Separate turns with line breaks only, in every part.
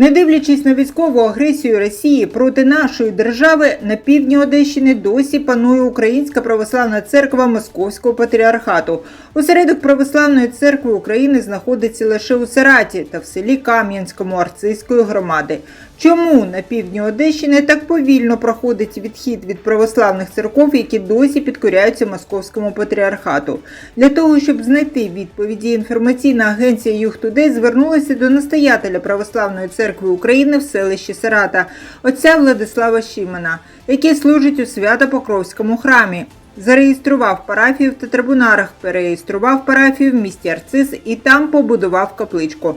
Не дивлячись на військову агресію Росії проти нашої держави, на півдні Одещини досі панує Українська православна церква Московського патріархату. Осередок православної церкви України знаходиться лише у Сараті та в селі Кам'янському Арцизької громади. Чому на півдні Одещини так повільно проходить відхід від православних церков, які досі підкоряються московському патріархату? Для того, щоб знайти відповіді, інформаційна агенція «Юхтудей» звернулася до настоятеля Православної церкви України в селищі Сарата, отця Владислава Шимана, який служить у Свято-Покровському храмі. Зареєстрував парафію в Татрабунарах, перереєстрував парафію в місті Арцис і там побудував капличку.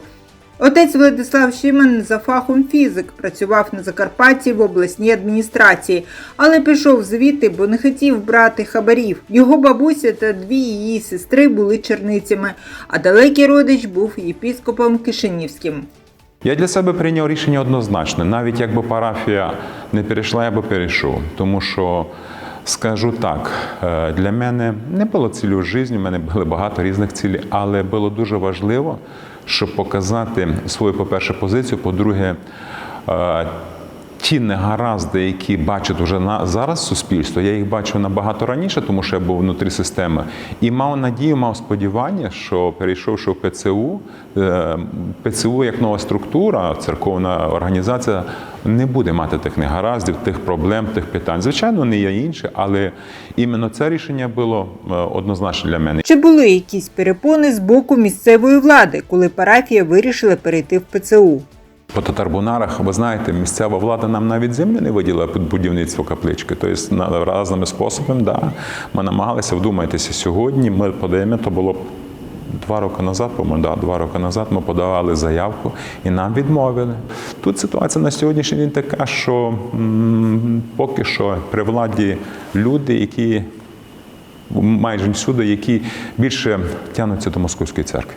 Отець Владислав Шиман за фахом фізик працював на Закарпатті в обласній адміністрації, але пішов звідти, бо не хотів брати хабарів. Його бабуся та дві її сестри були черницями, а далекий родич був єпіскопом Кишинівським.
Я для себе прийняв рішення однозначне. Навіть якби парафія не перейшла, я би перейшов. Тому що, скажу так, е, для мене не було цілі в житті, в мене було багато різних цілей, але було дуже важливо, щоб показати свою, по-перше, позицію, по-друге, е, ті негаразди, які бачить вже на зараз суспільство, я їх бачив набагато раніше, тому що я був внутрі системи, і мав надію, мав сподівання, що перейшовши в ПЦУ, е, ПЦУ як нова структура, церковна організація не буде мати тих негараздів, тих проблем, тих питань. Звичайно, не є інші, але іменно це рішення було е, однозначно для мене.
Чи були якісь перепони з боку місцевої влади, коли парафія вирішила перейти в ПЦУ?
По татарбунарах, ви знаєте, місцева влада нам навіть землю не виділа під будівництво каплички. Тобто на різними способами, да, ми намагалися вдумайтеся сьогодні. Ми подаємо, то було два роки назад, по-моєму, да, два роки назад ми подавали заявку і нам відмовили. Тут ситуація на сьогоднішній день така, що м, поки що при владі люди, які майже всюди, які більше тягнуться до московської церкви.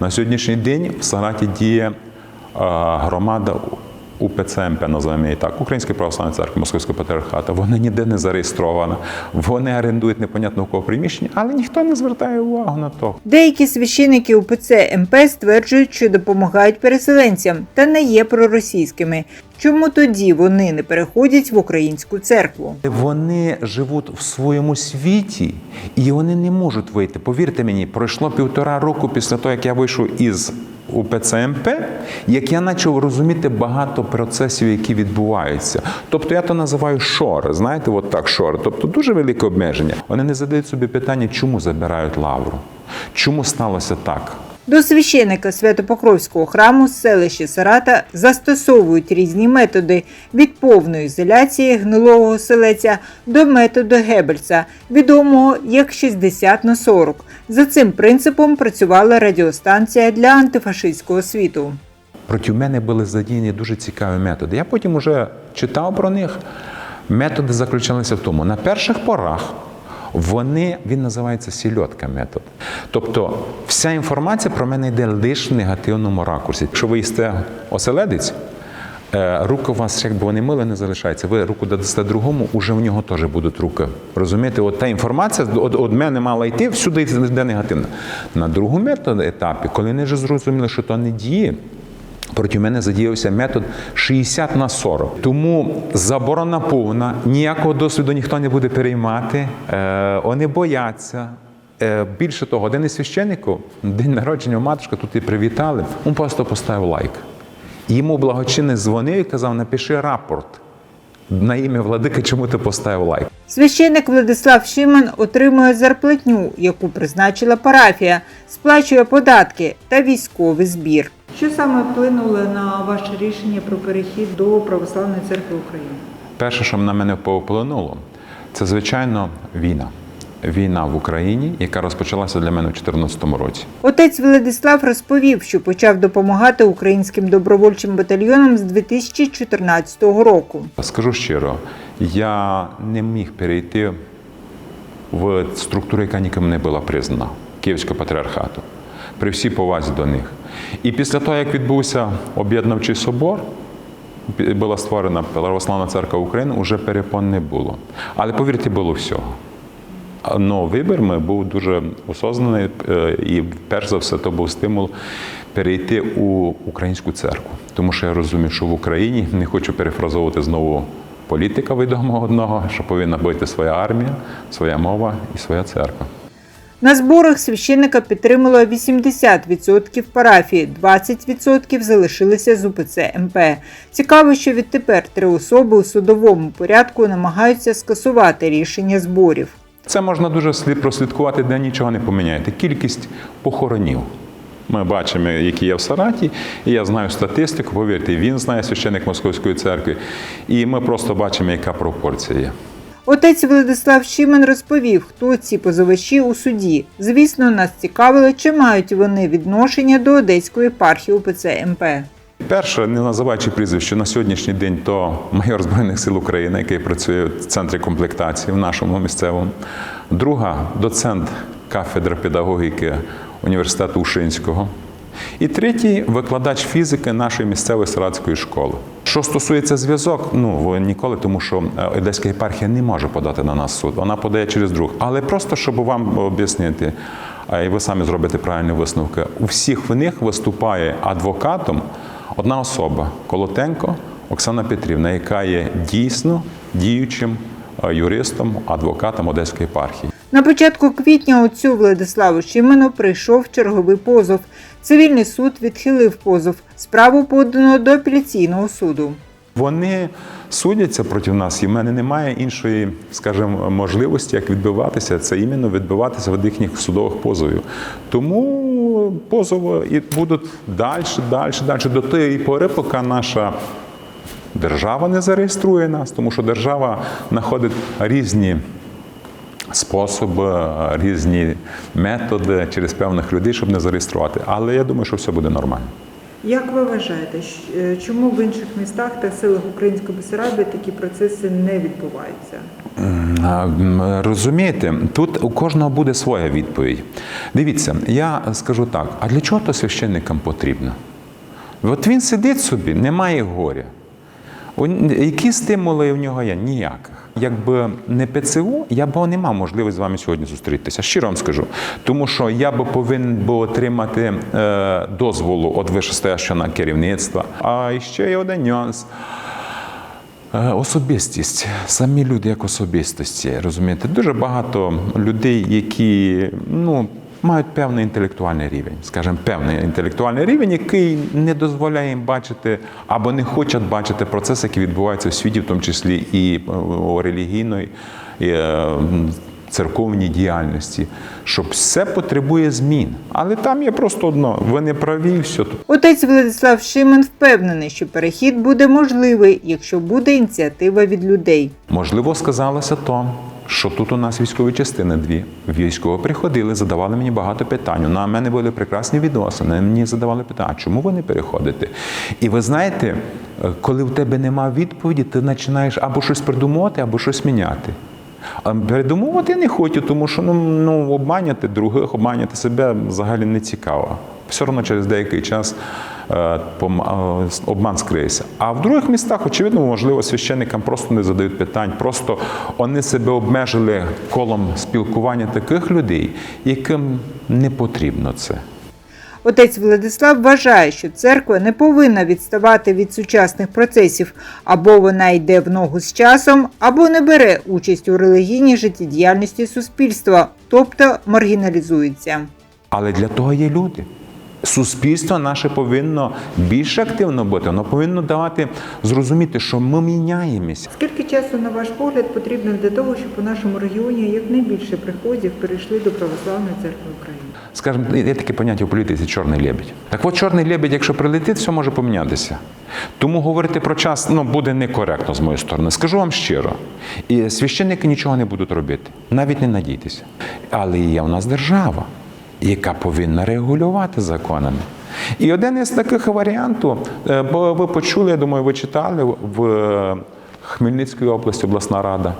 На сьогоднішній день в Сараті діє громада УПЦ МП, називаємо її так, Української православної церкви Московського патріархату. Вона ніде не зареєстрована, вони орендують непонятно у кого приміщення, але ніхто не звертає увагу на то.
Деякі священики УПЦ МП стверджують, що допомагають переселенцям та не є проросійськими. Чому тоді вони не переходять в українську церкву?
Вони живуть в своєму світі і вони не можуть вийти. Повірте мені, пройшло півтора року після того, як я вийшов із УПЦ МП, як я почав розуміти багато процесів, які відбуваються. Тобто я то називаю шори, знаєте, от так шор. Тобто дуже велике обмеження. Вони не задають собі питання, чому забирають лавру, чому сталося так.
До священика Святопокровського храму з селища Сарата застосовують різні методи від повної ізоляції гнилого селеця до методу Геббельса, відомого як 60 на 40. За цим принципом працювала радіостанція для антифашистського світу.
Проти мене були задіяні дуже цікаві методи. Я потім вже читав про них. Методи заключалися в тому, на перших порах вони, він називається сільотка метод. Тобто вся інформація про мене йде лише в негативному ракурсі. Якщо ви їсте оселедець, е, руки у вас, якби вони мили, не залишаються. Ви руку дадасте другому, уже в нього теж будуть руки. Розумієте, от та інформація від мене мала йти, всюди йде негативна. На другому етапі, коли вони вже зрозуміли, що то не діє, Проти мене задіявся метод 60 на 40. Тому заборона повна, ніякого досвіду ніхто не буде переймати. Е, вони бояться. Е, більше того, один із священників, день народження матушка, тут і привітали, він просто поставив лайк. Йому благочинний дзвонив і казав, напиши рапорт на ім'я владики, чому ти поставив лайк.
Священник Владислав Шиман отримує зарплатню, яку призначила парафія, сплачує податки та військовий збір. Що саме вплинуло на ваше рішення про перехід до Православної церкви України?
Перше, що на мене повплинуло, це звичайно війна. Війна в Україні, яка розпочалася для мене у 2014 році.
Отець Владислав розповів, що почав допомагати українським добровольчим батальйонам з 2014 року.
Скажу щиро, я не міг перейти в структуру, яка ніким не була признана Київського патріархату, при всій повазі до них. І після того, як відбувся об'єднавчий собор, була створена Православна церква України, уже перепон не було. Але повірте, було всього. Но вибір ми був дуже осознаний, е, і перш за все, то був стимул перейти у українську церкву. Тому що я розумію, що в Україні не хочу перефразовувати знову політика відомого одного, що повинна бути своя армія, своя мова і своя церква.
На зборах священника підтримало 80% парафії, 20% залишилися з УПЦ МП. Цікаво, що відтепер три особи у судовому порядку намагаються скасувати рішення зборів.
Це можна дуже слід прослідкувати, де нічого не поміняєте. Кількість похоронів. Ми бачимо, які є в Сараті, і я знаю статистику, повірте, він знає священник Московської церкви, і ми просто бачимо, яка пропорція є.
Отець Владислав Шимен розповів, хто ці позивачі у суді. Звісно, нас цікавило, чи мають вони відношення до Одеської єпархії УПЦ МП.
Перше, не називаючи прізвище, на сьогоднішній день то майор Збройних сил України, який працює в центрі комплектації в нашому місцевому. Друга доцент кафедри педагогіки університету Ушинського. І третій викладач фізики нашої місцевої саратської школи. Що стосується зв'язок, ну ніколи, тому що е, Одеська єпархія не може подати на нас суд, вона подає через друг. Але просто щоб вам об'яснити, а і ви самі зробите правильні висновки. У всіх в них виступає адвокатом одна особа Колотенко Оксана Петрівна, яка є дійсно діючим е, юристом, адвокатом Одеської єпархії.
На початку квітня отцю Владиславу Шимену прийшов черговий позов. Цивільний суд відхилив позов. Справу подано до апеляційного суду.
Вони судяться проти нас, і в мене немає іншої, скажімо, можливості, як відбиватися. Це іменно відбиватися від їхніх судових позовів. Тому позови і будуть далі, далі, далі до тієї пори, поки наша держава не зареєструє нас, тому що держава знаходить різні. Способи, різні методи через певних людей, щоб не зареєструвати. Але я думаю, що все буде нормально.
Як ви вважаєте, е, чому в інших містах та селах Української Бесарабії такі процеси не відбуваються?
Розумієте, тут у кожного буде своя відповідь. Дивіться, я скажу так: а для чого то священникам потрібно? От він сидить собі, немає горя. Які стимули в нього є? Ніяких. Якби не ПЦУ, я б не мав можливості з вами сьогодні зустрітися. Щиро вам скажу. Тому що я би повинен був отримати е, дозволу від вищестоящого керівництва. А ще є один нюанс. Е, Особистість, самі люди як особистості, розумієте, дуже багато людей, які ну, мають певний інтелектуальний рівень, скажімо, певний інтелектуальний рівень, який не дозволяє їм бачити або не хочуть бачити процеси, які відбуваються в світі, в тому числі і у релігійної. І, е, Церковній діяльності, що все потребує змін. Але там є просто одно: ви не праві, і все.
Отець Владислав Шимен впевнений, що перехід буде можливий, якщо буде ініціатива від людей.
Можливо, сказалося то, що тут у нас військові частини дві. Військові приходили, задавали мені багато питань. На мене були прекрасні відносини. Мені задавали питання, чому ви не переходите? І ви знаєте, е, коли в тебе нема відповіді, ти починаєш або щось придумувати, або щось міняти. А передумовувати я не хочу, тому що ну, ну, обманяти других, обманяти себе взагалі не цікаво. Все одно через деякий час обман скриється. А в других містах, очевидно, можливо, священникам просто не задають питань, просто вони себе обмежили колом спілкування таких людей, яким не потрібно це.
Отець Владислав вважає, що церква не повинна відставати від сучасних процесів, або вона йде в ногу з часом, або не бере участь у релігійній життєдіяльності суспільства, тобто маргіналізується.
Але для того є люди. Суспільство наше повинно більш активно бути, воно повинно давати зрозуміти, що ми міняємося.
Скільки часу, на ваш погляд, потрібно для того, щоб у нашому регіоні якнайбільше приходів перейшли до православної церкви України?
Скажімо, є таке поняття в політиці чорний лебідь. Так от чорний лебідь, якщо прилетить, все може помінятися. Тому говорити про час ну, буде некоректно з моєї сторони. Скажу вам щиро. І священники нічого не будуть робити, навіть не надійтеся. Але є у нас держава, яка повинна регулювати законами. І один із таких варіантів, е, бо ви почули, я думаю, ви читали в е, Хмельницькій області обласна рада.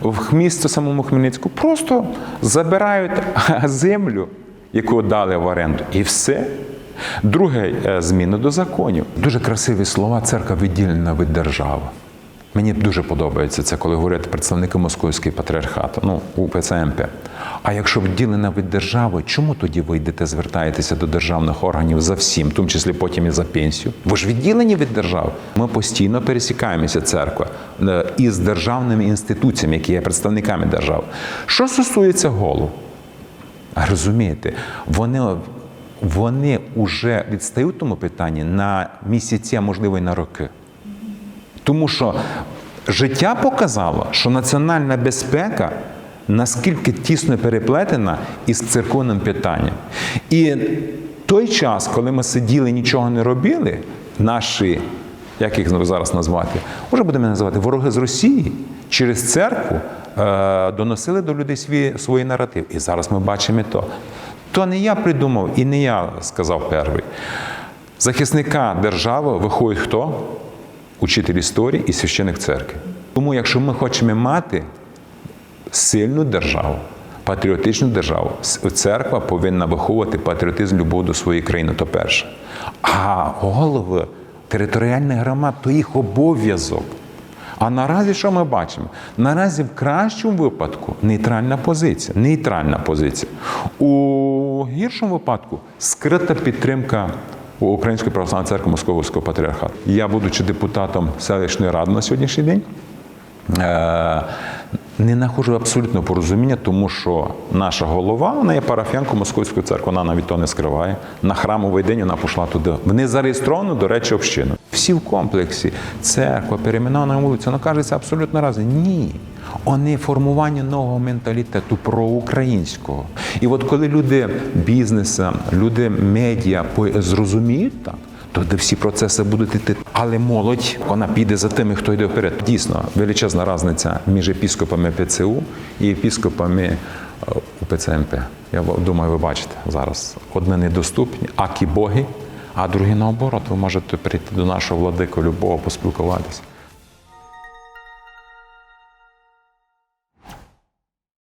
В місто самому Хмельницьку просто забирають землю, яку дали в оренду, і все. Друге, е, зміни до законів. Дуже красиві слова, церква відділена від держави. Мені дуже подобається це, коли говорять представники московської патріархату, ну УПЦ МП. А якщо відділена від держави, чому тоді ви йдете, звертаєтеся до державних органів за всім, в тому числі потім і за пенсію? Ви ж відділені від держави. Ми постійно пересікаємося церква е, із державними інституціями, які є представниками держави. Що стосується голу, розумієте, вони, вони вже відстають тому питанні на місяці, а можливо і на роки. Тому що життя показало, що національна безпека наскільки тісно переплетена із церковним питанням. І той час, коли ми сиділи, нічого не робили, наші, як їх зараз назвати, може будемо називати вороги з Росії через церкву е, доносили до людей свій, свої наратив. І зараз ми бачимо і то. То не я придумав і не я сказав перший. Захисника держави виходить хто? Учитель історії і священик церкви. Тому, якщо ми хочемо мати сильну державу, патріотичну державу, церква повинна виховувати патріотизм, любов до своєї країни, то перше. А голови територіальних громад то їх обов'язок. А наразі що ми бачимо? Наразі в кращому випадку нейтральна позиція. Нейтральна позиція. У гіршому випадку скрита підтримка Української православної церкви Московського патріархату. Я, будучи депутатом селищної ради на сьогоднішній день, е, не знаходжу абсолютно порозуміння, тому що наша голова, вона є парафіянкою Московської церкви, вона навіть то не скриває. На храмовий день вона пішла туди. В незареєстровану, до речі, общину. Всі в комплексі, церква, перейменована вулиця, вона кажеться абсолютно разом. Ні. Вони формування нового менталітету проукраїнського. І от коли люди бізнесу, люди медіа зрозуміють так, то де всі процеси будуть йти. Але молодь вона піде за тими, хто йде вперед. Дійсно, величезна різниця між епіскопами ПЦУ і епіскопами УПЦМП. Я думаю, ви бачите зараз. Одне недоступні, акі боги, а другі наоборот, ви можете прийти до нашого владику любого поспілкуватися.